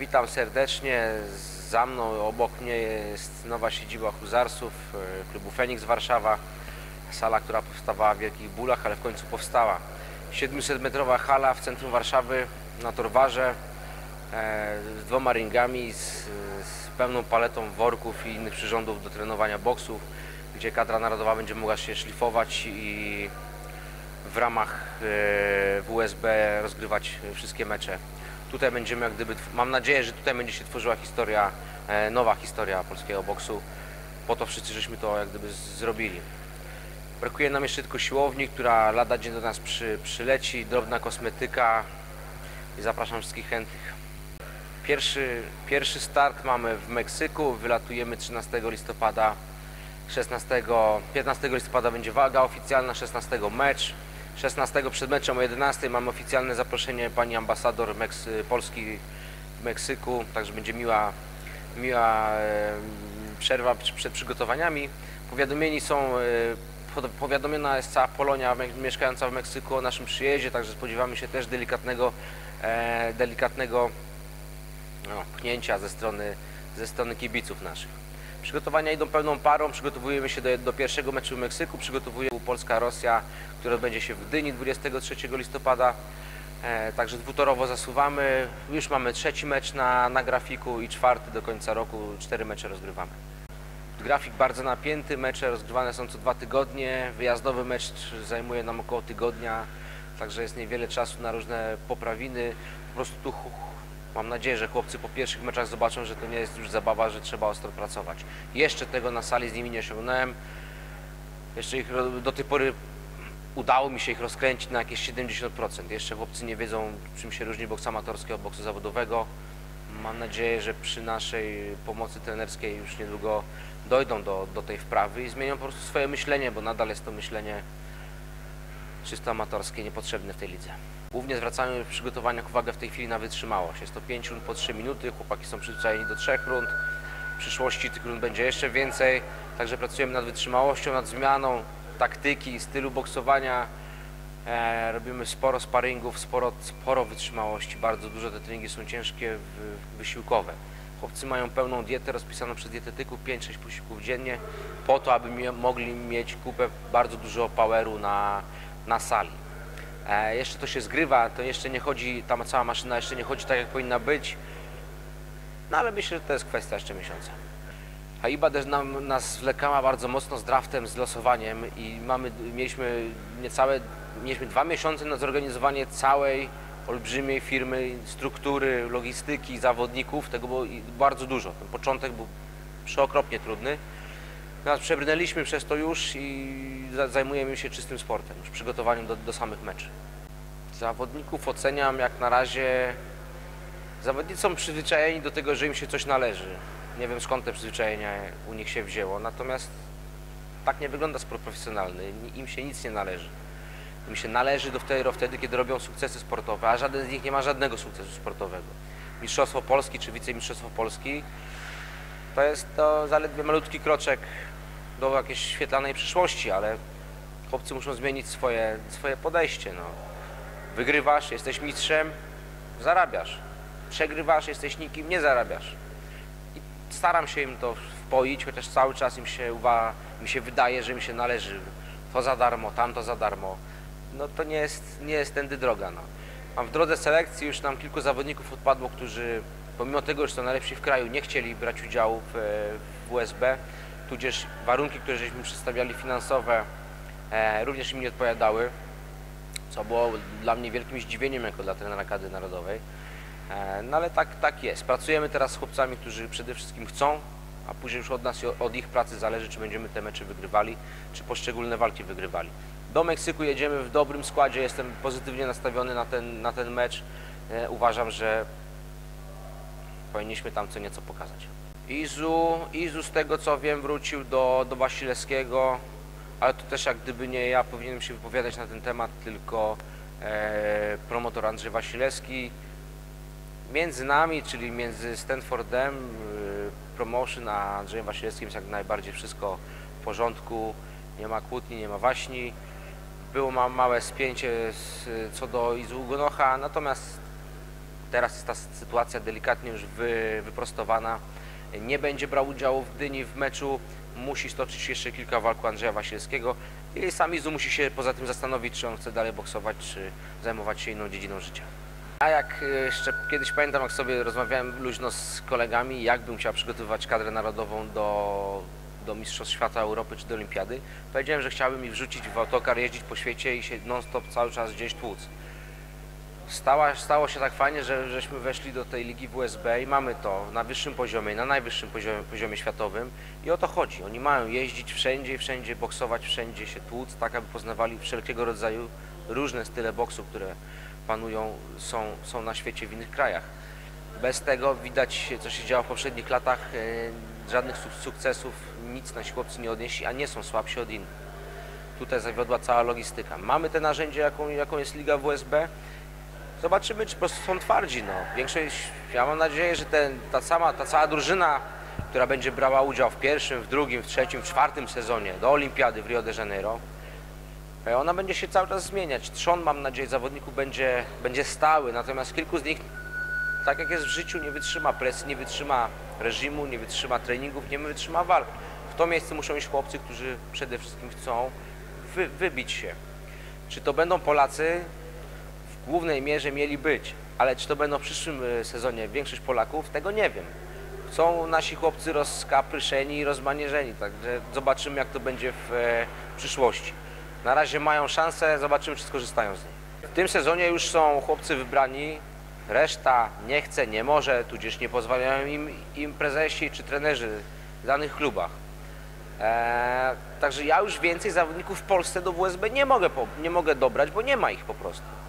Witam serdecznie. Za mną, obok mnie jest nowa siedziba Huzarsów, e, klubu Feniks Warszawa. Sala, która powstawała w wielkich bólach, ale w końcu powstała. 700-metrowa hala w centrum Warszawy na Torwarze e, z dwoma ringami, z, z pełną paletą worków i innych przyrządów do trenowania boksów, gdzie kadra narodowa będzie mogła się szlifować i w ramach e, WSB rozgrywać wszystkie mecze. Tutaj będziemy jak gdyby, mam nadzieję, że tutaj będzie się tworzyła historia, e, nowa historia polskiego boksu. Po to wszyscy żeśmy to jak gdyby zrobili. Brakuje nam jeszcze tylko siłowni, która lada dzień do nas przy, przyleci, drobna kosmetyka i zapraszam wszystkich chętnych. Pierwszy, pierwszy start mamy w Meksyku, wylatujemy 13 listopada, 16, 15 listopada będzie waga oficjalna, 16 mecz, 16 przed meczem o 11 mamy oficjalne zaproszenie pani ambasador Meks- Polski w Meksyku, także będzie miła, miła przerwa przed przygotowaniami. Powiadomieni są, e, powiadomiona jest cała Polonia mieszkająca w Meksyku o naszym przyjeździe, także spodziewamy się też delikatnego, e, delikatnego no, pchnięcia ze strony, ze strony kibiców naszych. Przygotowania idą pełną parą, przygotowujemy się do, do pierwszego meczu w Meksyku, przygotowuje Polska-Rosja, który odbędzie się w Gdyni 23 listopada. E, także dwutorowo zasuwamy. Już mamy trzeci mecz na, na grafiku i czwarty do końca roku. Cztery mecze rozgrywamy. Grafik bardzo napięty, mecze rozgrywane są co dwa tygodnie. Wyjazdowy mecz zajmuje nam około tygodnia, także jest niewiele czasu na różne poprawiny. Po prostu tu mam nadzieję, że chłopcy po pierwszych meczach zobaczą, że to nie jest już zabawa, że trzeba ostro pracować. Jeszcze tego na sali z nimi nie osiągnąłem. Jeszcze ich do tej pory udało mi się ich rozkręcić na jakieś 70%. Jeszcze chłopcy nie wiedzą, czym się różni boks amatorski od boksu zawodowego. Mam nadzieję, że przy naszej pomocy trenerskiej już niedługo dojdą do, do tej wprawy i zmienią po prostu swoje myślenie, bo nadal jest to myślenie czysto amatorskie, niepotrzebne w tej lidze. Głównie zwracamy w przygotowaniach uwagę w tej chwili na wytrzymałość. Jest to 5 rund po 3 minuty, chłopaki są przyzwyczajeni do 3 rund. W przyszłości tych rund będzie jeszcze więcej, także pracujemy nad wytrzymałością, nad zmianą taktyki, stylu boksowania. E, robimy sporo sparingów, sporo, sporo wytrzymałości, bardzo dużo te treningi są ciężkie, wy- wysiłkowe. Chłopcy mają pełną dietę rozpisaną przez dietetyków, 5-6 posiłków dziennie, po to, aby mogli mieć kupę bardzo dużo poweru na, na sali. E, jeszcze to się zgrywa, to jeszcze nie chodzi, ta cała maszyna jeszcze nie chodzi tak, jak powinna być, no ale myślę, że to jest kwestia jeszcze miesiąca. Haiba też nam, nas wlekała bardzo mocno z draftem, z losowaniem i mamy, mieliśmy niecałe, mieliśmy dwa miesiące na zorganizowanie całej olbrzymiej firmy, struktury, logistyki, zawodników, tego było bardzo dużo. Ten początek był przeokropnie trudny. Natomiast przebrnęliśmy przez to już i za- zajmujemy się czystym sportem, już przygotowaniem do, do samych meczy. Zawodników oceniam jak na razie Zawodnicy są przyzwyczajeni do tego, że im się coś należy. Nie wiem skąd te przyzwyczajenia u nich się wzięło, natomiast tak nie wygląda sport profesjonalny. Im się nic nie należy. Im się należy dopiero wtedy, kiedy robią sukcesy sportowe, a żaden z nich nie ma żadnego sukcesu sportowego. Mistrzostwo Polski czy wicemistrzostwo Polski to jest to zaledwie malutki kroczek do jakiejś świetlanej przyszłości, ale chłopcy muszą zmienić swoje, swoje podejście. No. Wygrywasz, jesteś mistrzem, zarabiasz. Przegrywasz, jesteś nikim, nie zarabiasz. I staram się im to wpoić, chociaż cały czas im się, uwa, mi się wydaje, że im się należy to za darmo, tamto za darmo. No to nie jest, nie jest tędy droga. No. A w drodze selekcji już nam kilku zawodników odpadło, którzy pomimo tego, że są najlepsi w kraju, nie chcieli brać udziału w, w USB, tudzież warunki, które żeśmy przedstawiali finansowe, e, również im nie odpowiadały co było dla mnie wielkim zdziwieniem jako dla trenera Rady Narodowej. E, No ale tak, tak jest. Pracujemy teraz z chłopcami, którzy przede wszystkim chcą, a później już od nas i od ich pracy zależy, czy będziemy te mecze wygrywali, czy poszczególne walki wygrywali. Do Meksyku jedziemy w dobrym składzie, jestem pozytywnie nastawiony na ten, na ten mecz. E, Uważam, że powinniśmy tam co nieco pokazać. Izu, Izu z tego co wiem wrócił do, do Wasilewskiego, ale to też jak gdyby nie ja powinienem się wypowiadać na ten temat, tylko e, promotor Andrzej Wasilewski. Między nami, czyli między Stanfordem, y, promotion a Andrzejem Wasilewskim jest jak najbardziej wszystko w porządku, nie ma kłótni, nie ma waśni. Było ma małe spięcie z, co do Izu Ugonocha, natomiast Teraz jest ta sytuacja delikatnie już wy, wyprostowana. Nie będzie brał udziału w Gdyni w meczu. Musi stoczyć jeszcze kilka walk Andrzeja Wasilskiego i sam Izu musi się poza tym zastanowić, czy on chce dalej boksować, czy zajmować się inną dziedziną życia. A jak e, jeszcze kiedyś pamiętam, jak sobie rozmawiałem luźno z kolegami, jak bym chciał przygotowywać kadrę narodową do, do Mistrzostw Świata, Europy czy do Olimpiady, powiedziałem, że chciałbym ich wrzucić w autokar, jeździć po świecie i się non-stop cały czas gdzieś tłuc. Stała, stało się tak fajnie, że żeśmy weszli do tej ligi WSB i mamy to na wyższym poziomie, na najwyższym poziomie, poziomie światowym i o to chodzi. Oni mają jeździć wszędzie wszędzie, boksować wszędzie, się tłuc, tak aby poznawali wszelkiego rodzaju różne style boksu, które panują, są, są na świecie w innych krajach. Bez tego widać, co się działo w poprzednich latach, e, żadnych suk- sukcesów, nic nasi chłopcy nie odnieśli, a nie są słabsi od innych. Tutaj zawiodła cała logistyka. Mamy te narzędzia, jaką, jaką jest Liga WSB. Zobaczymy, czy po prostu są twardzi. No. Większość, ja mam nadzieję, że ten, ta, sama, ta cała drużyna, która będzie brała udział w pierwszym, w drugim, w trzecim, w czwartym sezonie do Olimpiady w Rio de Janeiro, e, ona będzie się cały czas zmieniać. Trzon, mam nadzieję, zawodników będzie, będzie stały, natomiast kilku z nich, tak jak jest w życiu, nie wytrzyma presji, nie wytrzyma reżimu, nie wytrzyma treningów, nie wytrzyma walk. W to miejsce muszą iść chłopcy, którzy przede wszystkim chcą wy, wybić się. Czy to będą Polacy? Głównej mierze mieli być, ale czy to będą w przyszłym e, sezonie większość Polaków? Tego nie wiem. Są nasi chłopcy rozkapryszeni i rozmanierzeni, także zobaczymy jak to będzie w e, przyszłości. Na razie mają szansę, zobaczymy czy skorzystają z niej. W tym sezonie już są chłopcy wybrani, reszta nie chce, nie może, tudzież nie pozwalają im, im prezesi czy trenerzy w danych klubach. Eee, także ja już więcej zawodników w Polsce do WSB nie mogę, po, nie mogę dobrać, bo nie ma ich po prostu.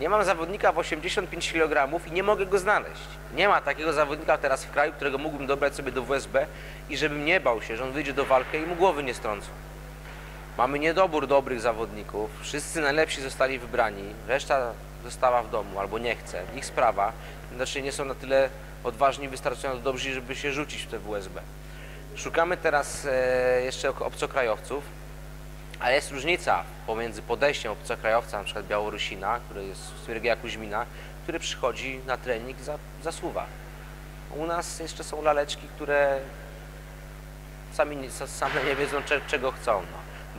Nie mam zawodnika w 85 kg i nie mogę go znaleźć. Nie ma takiego zawodnika teraz w kraju, którego mógłbym dobrać sobie do WSB i żebym nie bał się, że on wyjdzie do walki i mu głowy nie strącą. Mamy niedobór dobrych zawodników, wszyscy najlepsi zostali wybrani, reszta została w domu albo nie chce. Ich sprawa, znaczy nie są na tyle odważni, wystarczająco dobrzy, żeby się rzucić w te WSB. Szukamy teraz e, jeszcze obcokrajowców, a jest różnica pomiędzy podejściem obcokrajowca, na przykład Białorusina, który jest z Syrgia Kuźmina, który przychodzi na trening i za, zasuwa. U nas jeszcze są laleczki, które sami same nie wiedzą, cze, czego chcą.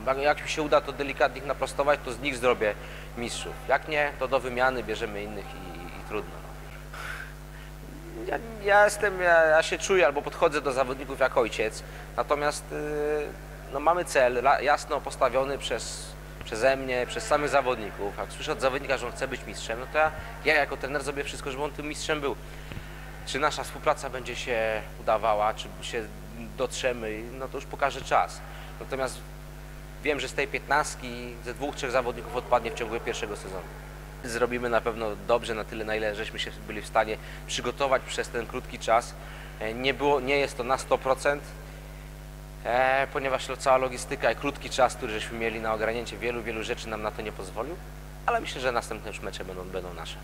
No. Jak mi się uda to delikatnie ich naprostować, to z nich zrobię mistrzów. Jak nie, to do wymiany bierzemy innych i, i trudno. No. Ja, ja jestem, ja, ja się czuję albo podchodzę do zawodników jak ojciec, natomiast yy, no mamy cel jasno postawiony przez, przeze mnie, przez samych zawodników. Jak słyszę od zawodnika, że on chce być mistrzem, no to ja, ja jako trener zrobię wszystko, żeby on tym mistrzem był. Czy nasza współpraca będzie się udawała, czy się dotrzemy, no to już pokaże czas. Natomiast wiem, że z tej piętnastki ze dwóch, trzech zawodników odpadnie w ciągu pierwszego sezonu. Zrobimy na pewno dobrze na tyle, na ile żeśmy się byli w stanie przygotować przez ten krótki czas. E, Nie, było, nie jest to na 100%, e, ponieważ cała logistyka i krótki czas, który żeśmy mieli na ogarnięcie wielu, wielu rzeczy nam na to nie pozwolił, ale myślę, że następne już mecze będą, będą nasze.